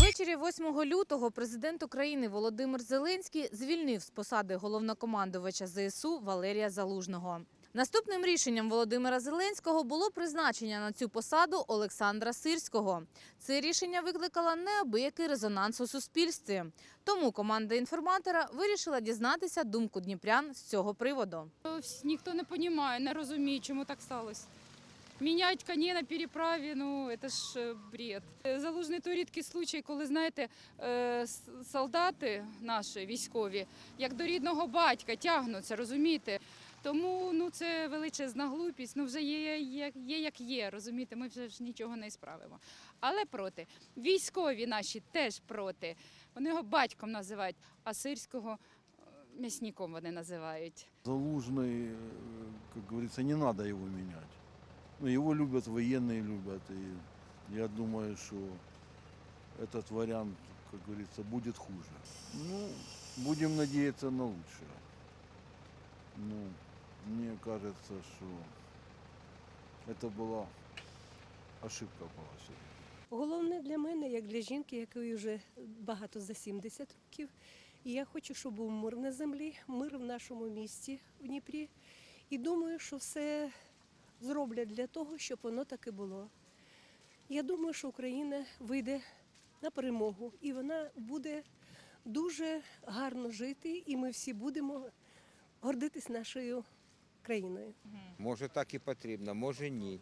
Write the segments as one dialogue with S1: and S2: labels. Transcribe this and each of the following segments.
S1: Ввечері 8 лютого президент України Володимир Зеленський звільнив з посади головнокомандувача ЗСУ Валерія Залужного. Наступним рішенням Володимира Зеленського було призначення на цю посаду Олександра Сирського. Це рішення викликало неабиякий резонанс у суспільстві. Тому команда інформатора вирішила дізнатися думку дніпрян з цього приводу.
S2: Ніхто не розуміє, не розуміє, чому так сталося. Міняють коні на переправі, ну це ж е, бред. Е, Залужний то рідкий случай, коли знаєте, е, солдати наші військові, як до рідного батька, тягнуться, розумієте? Тому ну це величезна глупість. Ну вже є, є, є як є, розумієте, ми вже ж нічого не справимо. Але проти військові наші теж проти. Вони його батьком називають, а сирського м'ясником вони називають.
S3: Залужный, э, как говорится, не надо его менять. Ну, его любят военные, любят. И я думаю, что этот вариант, как говорится, будет хуже. Ну, будем надеяться на лучшее. Ну, мне кажется, что это была ошибка была сегодня.
S4: Головне для мене, як для жінки, якої вже багато за 70 років. І я хочу, щоб був мир на землі, мир в нашому місті в Дніпрі. І думаю, що все зроблять для того, щоб воно так і було. Я думаю, що Україна вийде на перемогу, і вона буде дуже гарно жити, і ми всі будемо гордитись нашою країною.
S5: Може так і потрібно, може ні.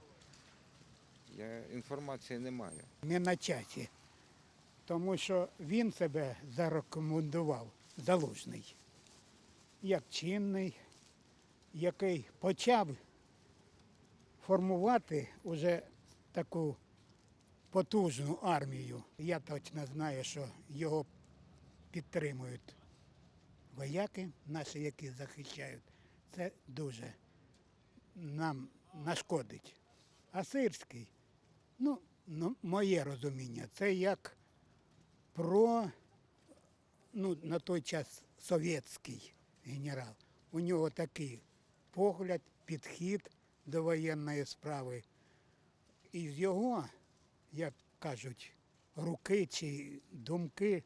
S5: Я інформації не маю.
S6: не на часі, тому що він себе зарекомендував залужний, як чинний, який почав формувати уже таку потужну армію. Я точно знаю, що його підтримують вояки, наші, які захищають. Це дуже нам нашкодить. А Сирський, Ну, ну, моє розуміння, це як про ну, на той час совєтський генерал. У нього такий погляд, підхід до воєнної справи. І з його, як кажуть, руки чи думки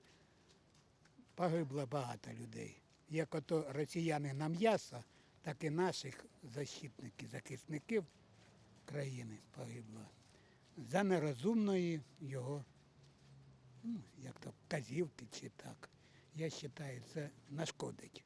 S6: погибло багато людей. Як ото росіяни на м'ясо, так і наших защитників, захисників країни погибло за нерозумної його, ну, як то, казівки чи так. Я вважаю, це нашкодить.